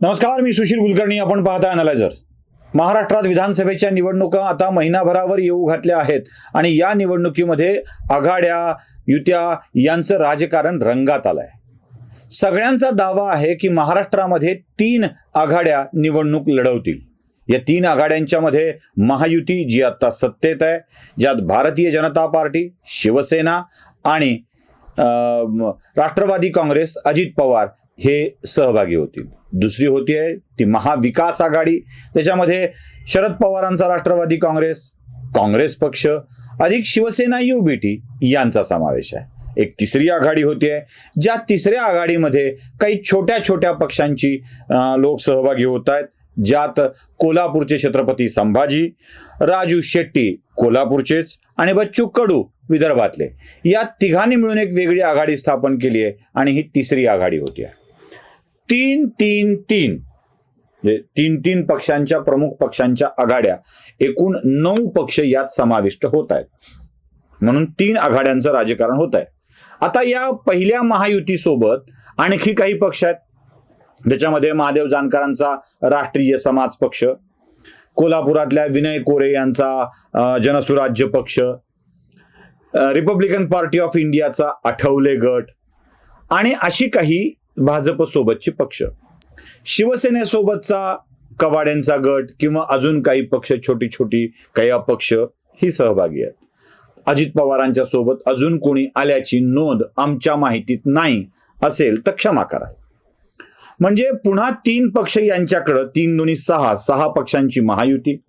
नमस्कार मी सुशील कुलकर्णी. आपण पाहता अनालायझर महाराष्ट्रात विधानसभेच्या निवडणुका आता महिनाभरावर येऊ घातल्या आहेत आणि या निवडणुकीमध्ये आघाड्या युत्या यांचं राजकारण रंगात आलंय. सगळ्यांचा दावा आहे की महाराष्ट्रामध्ये तीन आघाड्या निवडणूक लढवतील. या तीन आघाड्यांच्या मध्ये महायुती जी आता सत्तेत आहे ज्यात भारतीय जनता पार्टी शिवसेना आणि राष्ट्रवादी काँग्रेस अजित पवार हे सहभागी होतील. दुसरी होती आहे ती महाविकास आघाडी. त्याच्यामध्ये शरद पवारांचा राष्ट्रवादी काँग्रेस काँग्रेस पक्ष अधिक शिवसेना युबीटी यांचा समावेश आहे. एक तिसरी आघाडी होती आहे ज्या तिसऱ्या आघाडीमध्ये काही छोट्या छोट्या पक्षांची लोक सहभागी होत आहेत ज्यात कोल्हापूरचे छत्रपती संभाजी राजू शेट्टी कोल्हापूरचेच आणि बच्चू कडू विदर्भातले. या तिघांनी मिळून एक वेगळी आघाडी स्थापन केली आहे आणि ही तिसरी आघाडी होती आहे. तीन तीन तीन. म्हणजे तीन तीन पक्षांच्या प्रमुख पक्षांच्या आघाड्या. एकूण नऊ पक्ष यात समाविष्ट होत आहेत म्हणून तीन आघाड्यांचं राजकारण होत आहे आता या पहिल्या महायुतीसोबत आणखी काही पक्ष आहेत. त्याच्यामध्ये महादेव जानकरांचा राष्ट्रीय समाज पक्ष कोल्हापुरातल्या विनय कोरे यांचा जनसुराज्य पक्ष रिपब्लिकन पार्टी ऑफ इंडियाचा आठवले गट आणि अशी काही भाजपसोबतचे पक्ष. शिवसेनेसोबतचा कवाड्यांचा गट किंवा अजून काही पक्ष छोटी छोटी काही अपक्ष ही सहभागी आहेत. अजित पवारांच्या सोबत अजून कोणी आल्याची नोंद आमच्या माहितीत नाही असेल तर क्षमा करा. म्हणजे पुन्हा तीन पक्ष यांच्याकडं तीन दोन्ही सहा सहा पक्षांची महायुती.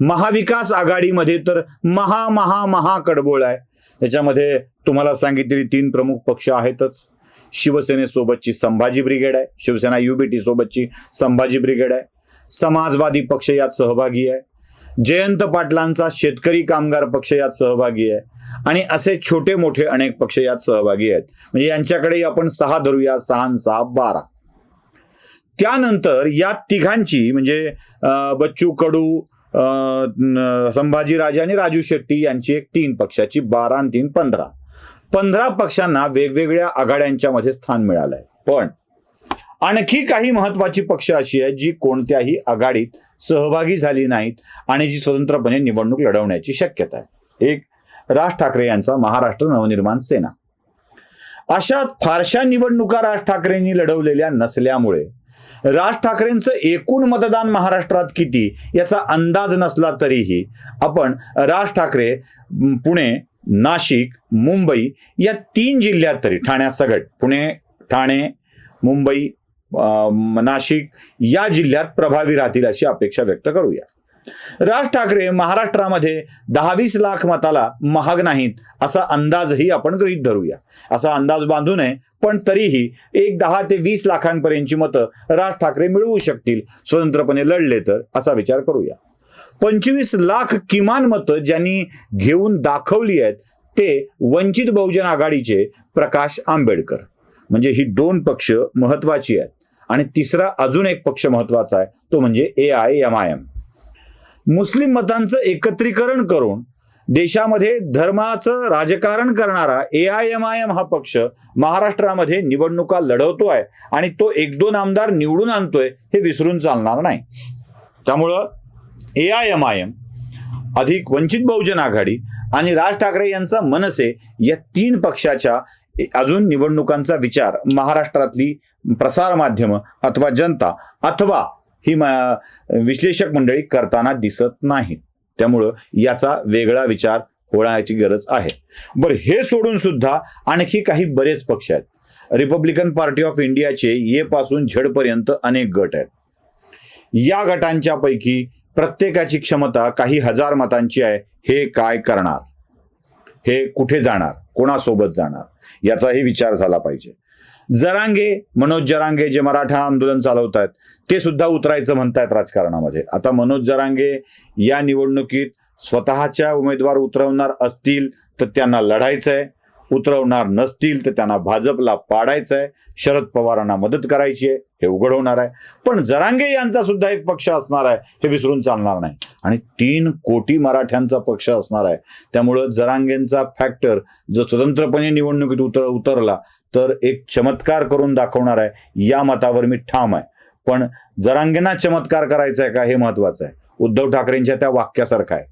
महाविकास आघाडीमध्ये तर महा महा महा कडबोळ आहे. त्याच्यामध्ये तुम्हाला सांगितलेली तीन प्रमुख पक्ष आहेतच. शिवसेनेसोबतची संभाजी ब्रिगेड आहे. शिवसेना युबीटी सोबतची संभाजी ब्रिगेड आहे. समाजवादी पक्ष यात सहभागी आहे. जयंत पाटलांचा शेतकरी कामगार पक्ष यात सहभागी आहे. आणि असे छोटे मोठे अनेक पक्ष यात सहभागी आहेत. म्हणजे यांच्याकडे आपण सहा धरूया सहा सहा बारा. त्यानंतर या तिघांची म्हणजे बच्चू कडू अं, संभाजी राजे आणि राजू शेट्टी यांची एक तीन पक्षाची बारा आणि तीन पंधरा. पंधरा पक्षांना वेगवेगळ्या आघाड्यांच्या मध्ये स्थान मिळालंय. पण आणखी काही महत्वाची पक्ष अशी आहेत जी कोणत्याही आघाडीत सहभागी झाली नाहीत आणि जी स्वतंत्रपणे निवडणूक लढवण्याची शक्यता आहे. एक राज ठाकरे यांचा महाराष्ट्र नवनिर्माण सेना. अशा फारशा निवडणुका राज ठाकरेंनी लढवलेल्या नसल्यामुळे राज ठाकरेंचं एकूण मतदान महाराष्ट्रात किती याचा अंदाज नसला तरीही आपण राज ठाकरे पुणे नाशिक मुंबई या तीन जिल्ह्यात तरी ठाण्यासगट पुणे ठाणे मुंबई नाशिक या जिल्ह्यात प्रभावी राहतील अशी अपेक्षा व्यक्त करूया. राज ठाकरे महाराष्ट्रामध्ये दहावीस लाख मताला महाग नाहीत असा अंदाजही आपण गृहीत धरूया. असा अंदाज बांधू नये पण तरीही एक दहा ते वीस लाखांपर्यंतची मतं राज ठाकरे मिळवू शकतील. स्वतंत्रपणे लढले तर असा विचार करूया. पंचवीस लाख किमान मतं ज्यांनी घेऊन दाखवली आहेत ते वंचित बहुजन आघाडीचे प्रकाश आंबेडकर. म्हणजे ही दोन पक्ष महत्वाची आहेत. आणि तिसरा अजून एक पक्ष महत्त्वाचा आहे तो म्हणजे A I M I M मुस्लिम मतांचं एकत्रीकरण करून देशामध्ये धर्माचं राजकारण करणारा A I M I M हा पक्ष महाराष्ट्रामध्ये निवडणुका लढवतो आहे आणि तो एक दोन आमदार निवडून आणतोय हे विसरून चालणार नाही. त्यामुळं A I M I M अधिक वंचित बहुजन आघाडी आणि राज ठाकरे यांचा मनसे या तीन पक्षाच्या अजून निवडणुकांचा विचार महाराष्ट्रातली प्रसार माध्यमं अथवा जनता अथवा ही विश्लेषक मंडळी करताना दिसत नाही. त्यामुळं याचा वेगळा विचार होण्याची गरज आहे. बरं हे सोडून सुद्धा आणखी काही बरेच पक्ष आहेत. रिपब्लिकन पार्टी ऑफ इंडियाचे ये पासून झेडपर्यंत अनेक गट आहेत. या गटांच्या पैकी प्रत्येकाची क्षमता काही हजार मतांची आहे हे काय करणार? हे कुठे जाणार? कोणासोबत जाणार? याचाही विचार झाला पाहिजे. जरांगे मनोज जरांगे जे मराठा आंदोलन चालवत आहेत ते सुद्धा उतरायचं म्हणतायत राजकारणामध्ये. आता मनोज जरांगे या निवडणुकीत स्वतःच्या उमेदवार उतरवणार असतील तर त्यांना लढायचंय. उतरवणार नसतील तर त्यांना भाजपला पाडायचं आहे शरद पवारांना मदत करायची आहे हे उघड होणार आहे. पण जरांगे यांचा सुद्धा एक पक्ष असणार आहे हे विसरून चालणार नाही. आणि तीन कोटी मराठ्यांचा पक्ष असणार आहे. त्यामुळं जरांगेंचा फॅक्टर जर स्वतंत्रपणे निवडणुकीत उतर उतरला तर एक चमत्कार करून दाखवणार आहे. या मतावर मी ठाम आहे. पण जरांगेंना चमत्कार करायचा आहे का हे महत्वाचं आहे. उद्धव ठाकरेंच्या त्या वाक्यासारखं आहे.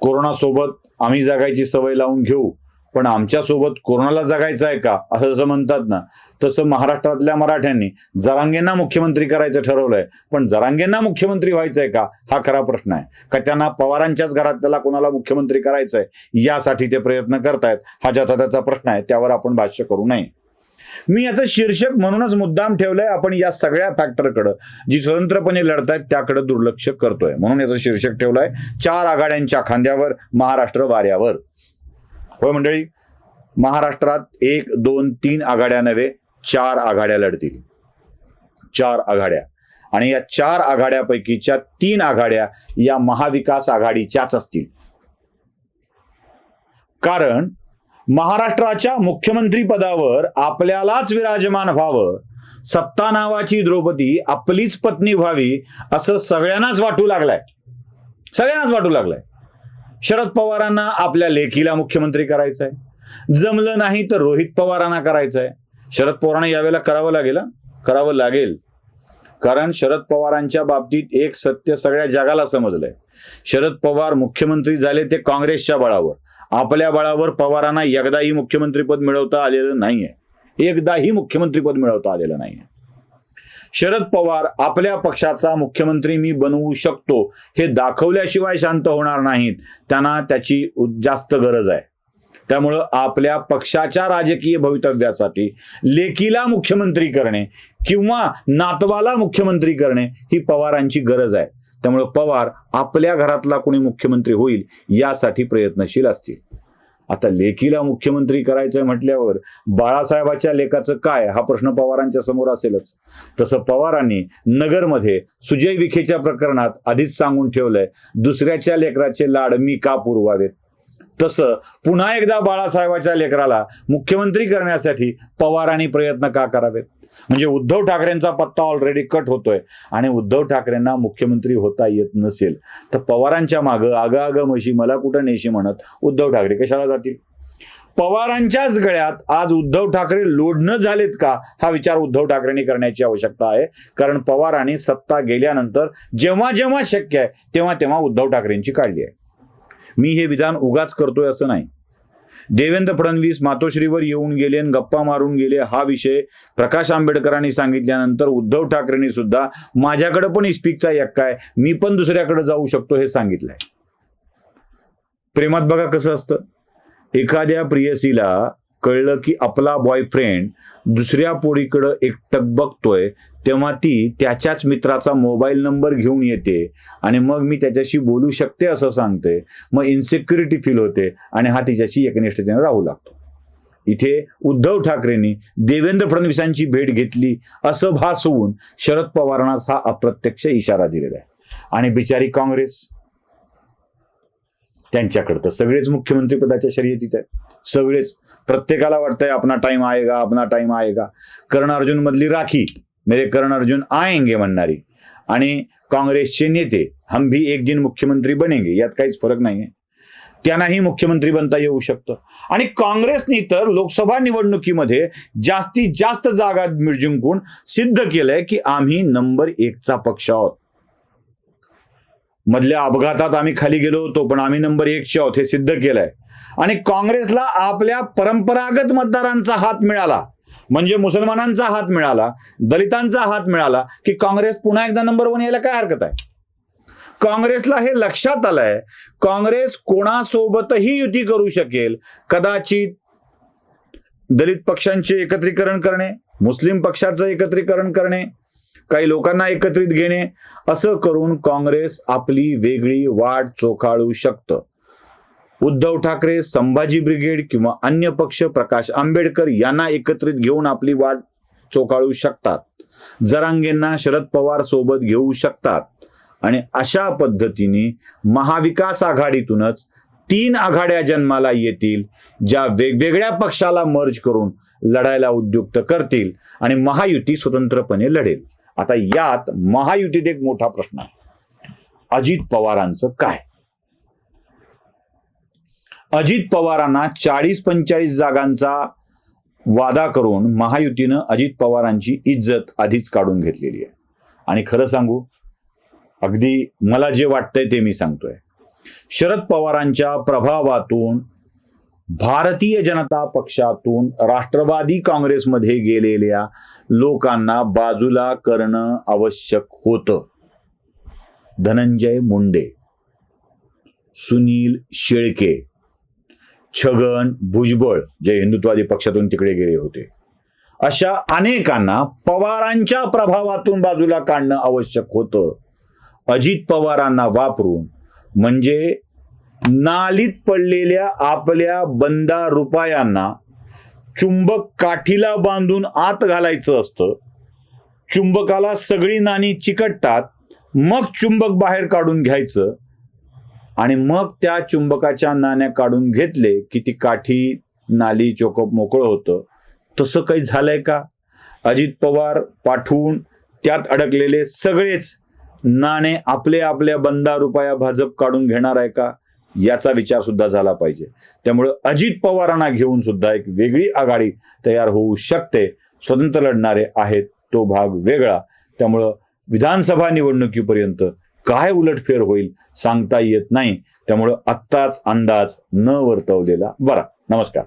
कोरोनासोबत आम्ही जगायची सवय लावून घेऊ. पण आमच्यासोबत कोरोनाला जगायचं आहे का? असं जसं म्हणतात ना तसं महाराष्ट्रातल्या मराठ्यांनी जरांगेंना मुख्यमंत्री करायचं ठरवलंय. पण जरांगेंना मुख्यमंत्री व्हायचंय का? हा खरा प्रश्न आहे. का त्यांना पवारांच्याच घरात त्याला कोणाला मुख्यमंत्री करायचंय? यासाठी ते प्रयत्न करतायत. हा ज्याचा त्याचा प्रश्न आहे. त्यावर आपण भाष्य करू नये. मी याचं शीर्षक म्हणूनच मुद्दाम ठेवलंय. आपण या सगळ्या फॅक्टरकडं जी स्वतंत्रपणे लढतायत त्याकडे दुर्लक्ष करतोय. म्हणून याचं शीर्षक ठेवलंय. चार आघाड्यांच्या खांद्यावर महाराष्ट्र वाऱ्यावर. होय मंडळी महाराष्ट्रात एक दोन तीन आघाड्या नव्हे चार आघाड्या लढतील. चार आघाड्या. आणि या चार आघाड्यापैकीच्या तीन आघाड्या या महाविकास आघाडीच्याच असतील. कारण महाराष्ट्राच्या मुख्यमंत्री पदावर आपल्यालाच विराजमान व्हावं सत्ता नावाची द्रौपदी आपलीच पत्नी व्हावी असं सगळ्यांनाच वाटू लागलाय. सगळ्यांनाच वाटू लागलाय. शरद पवारांना आपल्या लेखीला मुख्यमंत्री करायचं आहे जमलं नाही तर रोहित पवारांना करायचं आहे शरद पवारांना यावेळेला करावं लागेल करावं लागेल. कारण शरद पवारांच्या बाबतीत एक सत्य सगळ्या जगाला समजलंय. शरद पवार मुख्यमंत्री झाले ते काँग्रेसच्या बळावर. आपल्या बळावर पवारांना एकदाही मुख्यमंत्रीपद मिळवता आलेलं नाहीये. एकदाही मुख्यमंत्रीपद मिळवता आलेलं नाहीये. शरद पवार आपल्या पक्षाचा मुख्यमंत्री मी बनवू शकतो हे दाखवल्याशिवाय शांत होणार नाहीत. त्यांना त्याची जास्त गरज आहे. त्यामुळं आपल्या पक्षाच्या राजकीय भवितव्यासाठी लेकीला मुख्यमंत्री करणे किंवा नातवाला मुख्यमंत्री करणे ही पवारांची गरज आहे. त्यामुळं पवार आपल्या घरातला कोणी मुख्यमंत्री होईल यासाठी प्रयत्नशील असतील. आता लेखीला मुख्यमंत्री करायचंय म्हटल्यावर बाळासाहेबाच्या लेखाचं काय? हा प्रश्न पवारांच्या समोर असेलच. तसं पवारांनी नगरमध्ये सुजय विखेच्या प्रकरणात आधीच सांगून ठेवलंय दुसऱ्याच्या लेकराचे लाड मी का पुरवावेत? तसं पुन्हा एकदा बाळासाहेबाच्या लेकराला मुख्यमंत्री करण्यासाठी पवारांनी प्रयत्न का करावेत? म्हणजे उद्धव ठाकरेंचा पत्ता ऑलरेडी कट होतोय. आणि उद्धव ठाकरेंना मुख्यमंत्री होता येत नसेल तर पवारांच्या मागं आगा आग म्हशी मला कुठं नेशी म्हणत उद्धव ठाकरे? कशाला जातील? पवारांच्याच गळ्यात आज उद्धव ठाकरे लोढणं झालेत का? हा विचार उद्धव ठाकरेंनी करण्याची आवश्यकता आहे. कारण पवारांनी सत्ता गेल्यानंतर जेव्हा जेव्हा शक्य आहे तेव्हा तेव्हा उद्धव ठाकरेंची काढली आहे. मी हे विधान उगाच करतोय असं नाही. देवेंद्र फडणवीस मातोश्रीवर येऊन गेले आणि गप्पा मारून गेले हा विषय प्रकाश आंबेडकरांनी सांगितल्यानंतर उद्धव ठाकरेंनी सुद्धा माझ्याकडे पण इस्पिकचा यक्का आहे मी पण दुसऱ्याकडे जाऊ शकतो हे सांगितलंय. प्रेमात बघा कसं असतं. एखाद्या प्रियसीला कळलं की आपला बॉयफ्रेंड दुसऱ्या पोरीकडं एकटक बघतोय तेव्हा ती त्याच्याच मित्राचा मोबाईल नंबर घेऊन येते आणि मग मी त्याच्याशी बोलू शकते असं सांगते. मग इन्सिक्युरिटी फील होते आणि हा तिच्याशी एकनिष्ठतेने राहू लागतो. इथे उद्धव ठाकरेंनी देवेंद्र फडणवीसांची भेट घेतली असं भासवून शरद पवारांनाच हा अप्रत्यक्ष इशारा दिलेला आहे. आणि बिचारी काँग्रेस त्यांच्याकडे तर सगळेच मुख्यमंत्री पदाच्या शर्यतीत आहेत. सगळेच. प्रत्येकाला वाटतंय अपना टाइम आएगा अपना टाइम आएगा. कर्ण अर्जुन मधली राखी मेरे कर्ण अर्जुन आएंगे म्हणणारी. आणि काँग्रेसचे नेते हम भी एक दिन मुख्यमंत्री बनेंगे यात काहीच फरक नाहीये. त्यांनाही मुख्यमंत्री बनता येऊ शकतं. आणि काँग्रेसनी तर लोकसभा निवडणुकीमध्ये जास्तीत जास्त जागा जिंकून सिद्ध केलंय की आम्ही नंबर एकचा पक्ष आहोत. मधल्या अपघातात आम्ही खाली गेलो होतो पण आम्ही नंबर एकचे आहोत हे सिद्ध केलंय. आणि काँग्रेसला आपल्या परंपरागत मतदारांचा हात मिळाला म्हणजे मुसलमानांचा हात मिळाला दलितांचा हात मिळाला की काँग्रेस पुन्हा एकदा नंबर वन यायला काय हरकत आहे? काँग्रेसला हे लक्षात आलंय काँग्रेस कोणासोबतही युती करू शकेल कदाचित दलित पक्षांचे एकत्रीकरण करणे मुस्लिम पक्षाचं एकत्रीकरण करणे काही लोकांना एकत्रित घेणे असं करून काँग्रेस आपली वेगळी वाट चोखाळू शकतं. उद्धव ठाकरे संभाजी ब्रिगेड किंवा अन्य पक्ष प्रकाश आंबेडकर यांना एकत्रित घेऊन आपली वाट चोखाळू शकतात. जरांगेंना शरद पवार सोबत घेऊ शकतात. आणि अशा पद्धतीने महाविकास आघाडीतूनच तीन आघाड्या जन्माला येतील ज्या वेगवेगळ्या पक्षाला मर्ज करून लढायला उद्युक्त करतील आणि महायुती स्वतंत्रपणे लढेल. आता यात महायुतीत एक मोठा प्रश्न आहे. अजित पवारांचं काय? अजित पवारांना चाळीस पंचेचाळीस जागांचा वादा करून महायुतीनं अजित पवारांची इज्जत आधीच काढून घेतलेली आहे. आणि खरं सांगू अगदी मला जे वाटतंय ते मी सांगतोय. शरद पवारांच्या प्रभावातून भारतीय जनता पक्षातून राष्ट्रवादी काँग्रेसमध्ये गेलेल्या लोकांना बाजूला करणं आवश्यक होतं. धनंजय मुंडे सुनील शेळके छगन भुजबळ जे हिंदुत्वादी पक्षातून तिकडे गेले होते. अशा अनेकांना पवारांच्या प्रभावातून बाजूला काढणं आवश्यक होतं. अजित पवारांना वापरून म्हणजे नालीत पडलेल्या आपल्या बंदा रुपयांना चुंबक काठीला बांधून आत घालायचं असतं. चुंबकाला सगळी नाणी चिकटतात. मग चुंबक बाहेर काढून घ्यायचं. आणि मग त्या चुंबकाच्या नाण्या काढून घेतले की ती काठी नाली चोकप मोकळं होतं. तसं काही झालंय का? अजित पवार पाठवून त्यात अडकलेले सगळेच नाणे आपले आपल्या बंदा रुपया भाजप काढून घेणार आहे का? याचा विचार सुद्धा झाला पाहिजे. त्यामुळे अजित पवारांना घेऊन सुद्धा एक वेगळी आघाडी तयार होऊ शकते. स्वतंत्र लढणारे आहेत तो भाग वेगळा. त्यामुळं विधानसभा निवडणुकीपर्यंत काय उलटफेर होईल सांगता येत नाही. त्यामुळं आत्ताच अंदाज न वर्तवलेला बरा. नमस्कार.